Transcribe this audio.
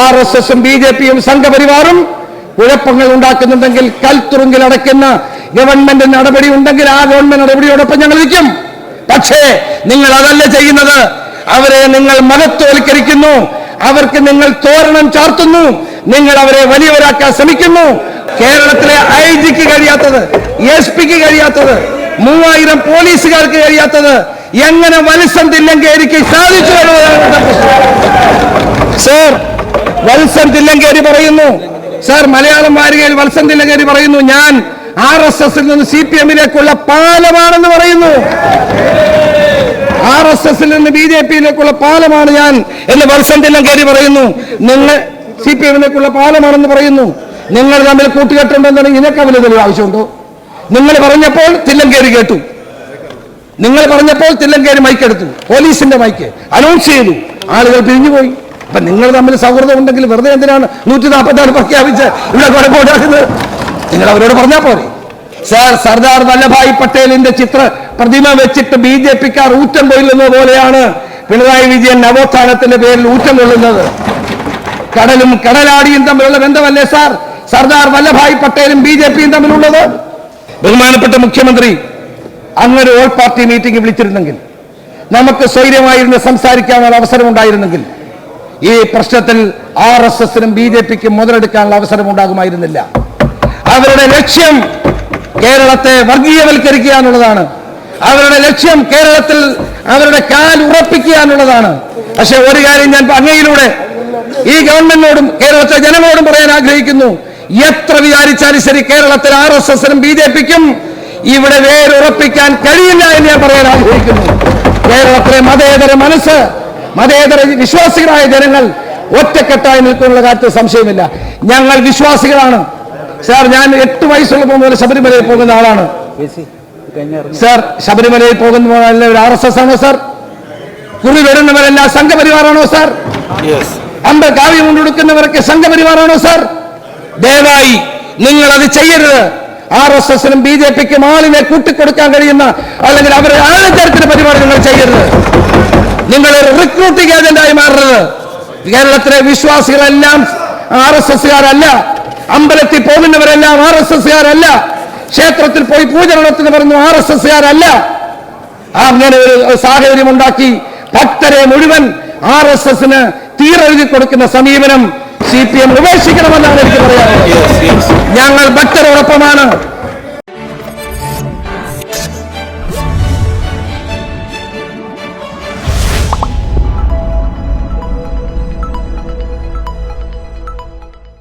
R S എസും B J പിയും സംഘപരിവാറും കുഴപ്പങ്ങൾ ഉണ്ടാക്കുന്നുണ്ടെങ്കിൽ കൽത്തുറുങ്കിൽ അടയ്ക്കുന്ന ഗവൺമെന്റ് നടപടി ഉണ്ടെങ്കിൽ ആ ഗവൺമെന്റ് നടപടിയോടൊപ്പം ഞങ്ങൾ നിൽക്കും. പക്ഷേ നിങ്ങൾ അതല്ല ചെയ്യുന്നത്. അവരെ നിങ്ങൾ മഹത്വവൽക്കരിക്കുന്നു. അവർക്ക് നിങ്ങൾ തോരണം ചാർത്തുന്നു. നിങ്ങൾ അവരെ വലിയവരാക്കാൻ ശ്രമിക്കുന്നു. കേരളത്തിലെ ഐ ജിക്ക് കഴിയാത്തത് എസ് പിക്ക് കഴിയാത്തത് മൂവായിരം പോലീസുകാർക്ക് കഴിയാത്തത് എങ്ങനെ വലിസം തില്ലങ്കേരിക്ക് സാധിച്ചു സാർ വത്സൻ തില്ലങ്കേരി പറയുന്നു. സാർ മലയാളം വാരികയിൽ വത്സൻ തില്ലങ്കേരി പറയുന്നു ഞാൻ ആർ എസ് എസിൽ നിന്ന് സി പി എമ്മിലേക്കുള്ള പാലമാണെന്ന് പറയുന്നു. ആർ എസ് എസിൽ നിന്ന് ബി ജെ പിയിലേക്കുള്ള പാലമാണ് ഞാൻ എന്ന് വത്സൻ തില്ലങ്കേരി പറയുന്നു. നിങ്ങൾ സി പി എമ്മിലേക്കുള്ള പാലമാണെന്ന് പറയുന്നു. നിങ്ങൾ തമ്മിൽ കൂട്ടുകെട്ടുണ്ടെന്നുണ്ടെങ്കിൽ ഇതിനൊക്കെ വലിയ തെളിവ് ആവശ്യമുണ്ടോ? നിങ്ങൾ പറഞ്ഞപ്പോൾ തില്ലങ്കേരി കേട്ടു. നിങ്ങൾ പറഞ്ഞപ്പോൾ തില്ലങ്കേരി മൈക്ക് എടുത്തു പോലീസിന്റെ മൈക്ക് അനൗൺസ് ചെയ്തു. ആളുകൾ പിരിഞ്ഞുപോയി. അപ്പൊ നിങ്ങൾ തമ്മിൽ സൗഹൃദം ഉണ്ടെങ്കിൽ വെറുതെ എന്തിനാണ് നൂറ്റി നാൽപ്പത്തി പ്രഖ്യാപിച്ച് ഇവിടെ കുഴപ്പമുണ്ടാക്കുന്നത് നിങ്ങൾ അവരോട് പറഞ്ഞാൽ പോരെ. സാർ സർദാർ വല്ലഭായ് പട്ടേലിന്റെ ചിത്ര പ്രതിമ വെച്ചിട്ട് ബി ജെ പിക്കാർ ഊറ്റം കൊല്ലുന്നത് പോലെയാണ് പിണറായി വിജയൻ നവോത്ഥാനത്തിന്റെ പേരിൽ ഊറ്റം കൊള്ളുന്നത് കടലും കടലാടിയും തമ്മിലുള്ള ബന്ധമല്ലേ സാർ? സർദാർ വല്ലഭായ് പട്ടേലും ബി ജെ പിയും തമ്മിലുള്ളത്? ബഹുമാനപ്പെട്ട മുഖ്യമന്ത്രി അങ്ങനെ ഓൾ പാർട്ടി മീറ്റിംഗ് വിളിച്ചിരുന്നെങ്കിൽ നമുക്ക് സ്വൈര്യമായിരുന്ന് സംസാരിക്കാനുള്ള അവസരം ഉണ്ടായിരുന്നെങ്കിൽ ഈ പ്രശ്നത്തിൽ ആർ എസ് എസിനും ബി ജെ പിക്കും മുതലെടുക്കാനുള്ള അവസരം ഉണ്ടാകുമായിരുന്നില്ല. അവരുടെ ലക്ഷ്യം കേരളത്തെ വർഗീയവൽക്കരിക്കുക എന്നുള്ളതാണ്. അവരുടെ ലക്ഷ്യം കേരളത്തിൽ അവരുടെ കാൽ ഉറപ്പിക്കുക എന്നുള്ളതാണ്. പക്ഷെ ഒരു കാര്യം ഞാൻ അങ്ങയിലൂടെ ഈ ഗവൺമെന്റിനോടും കേരളത്തിലെ ജനങ്ങളോടും പറയാൻ ആഗ്രഹിക്കുന്നു. എത്ര വിചാരിച്ചാലും ശരി കേരളത്തിൽ ആർ എസ് എസിനും ബി ജെ പിക്കും ഇവിടെ വേരുറപ്പിക്കാൻ കഴിയില്ല എന്ന് ഞാൻ പറയാൻ ആഗ്രഹിക്കുന്നു. കേരളത്തിലെ മതേതര മനസ്സ് മതേതര വിശ്വാസികളായ ജനങ്ങൾ ഒറ്റക്കെട്ടായി നിൽക്കുന്നുള്ള കാര്യത്തിൽ സംശയമില്ല. ഞങ്ങൾ വിശ്വാസികളാണ്. സാർ ഞാൻ എട്ട് വയസ്സുള്ളപ്പോൾ മുതൽ ശബരിമലയിൽ പോകുന്ന ആളാണ്. സാർ ശബരിമലയിൽ പോകുന്ന ഒരു ആർ എസ് എസ് ആണോ സാർ. കുറി വരുന്നവരെല്ലാം സംഘപരിവാറാണോ സാർ? അമ്പ കാവ്യം കൊണ്ടുകൊടുക്കുന്നവരൊക്കെ സംഘപരിവാറാണോ സാർ? ദയവായി നിങ്ങൾ അത് ചെയ്യരുത്. ആർ എസ് എസിനും ബി ജെ പിക്കും ആളിനെ കൂട്ടിക്കൊടുക്കാൻ കഴിയുന്ന അല്ലെങ്കിൽ അവരെ ആഴത്തരത്തിന് പരിപാടി നിങ്ങൾ ചെയ്യരുത്. നിങ്ങൾ റിക്രൂട്ടിംഗ് ഏജന്റായി മാറരുത്. കേരളത്തിലെ വിശ്വാസികളെല്ലാം ആർ എസ് എസ്സുകാരല്ല. അമ്പലത്തിൽ പോകുന്നവരെല്ലാം ആർ എസ് എസ്സുകാരല്ല. ക്ഷേത്രത്തിൽ പോയി പൂജ നടത്തുന്ന പറഞ്ഞു ആർ എസ് എസ്സുകാരല്ല. അങ്ങനെ ഒരു സാഹചര്യം ഉണ്ടാക്കി ഭക്തരെ മുഴുവൻ ആർ എസ് എസിന് തീരെഴുതി കൊടുക്കുന്ന സമീപനം സി പി എം ഉപേക്ഷിക്കണമെന്നാണ് എനിക്ക് പറയാനുള്ളത്. ഞങ്ങൾ ഭക്തരോടൊപ്പമാണ്.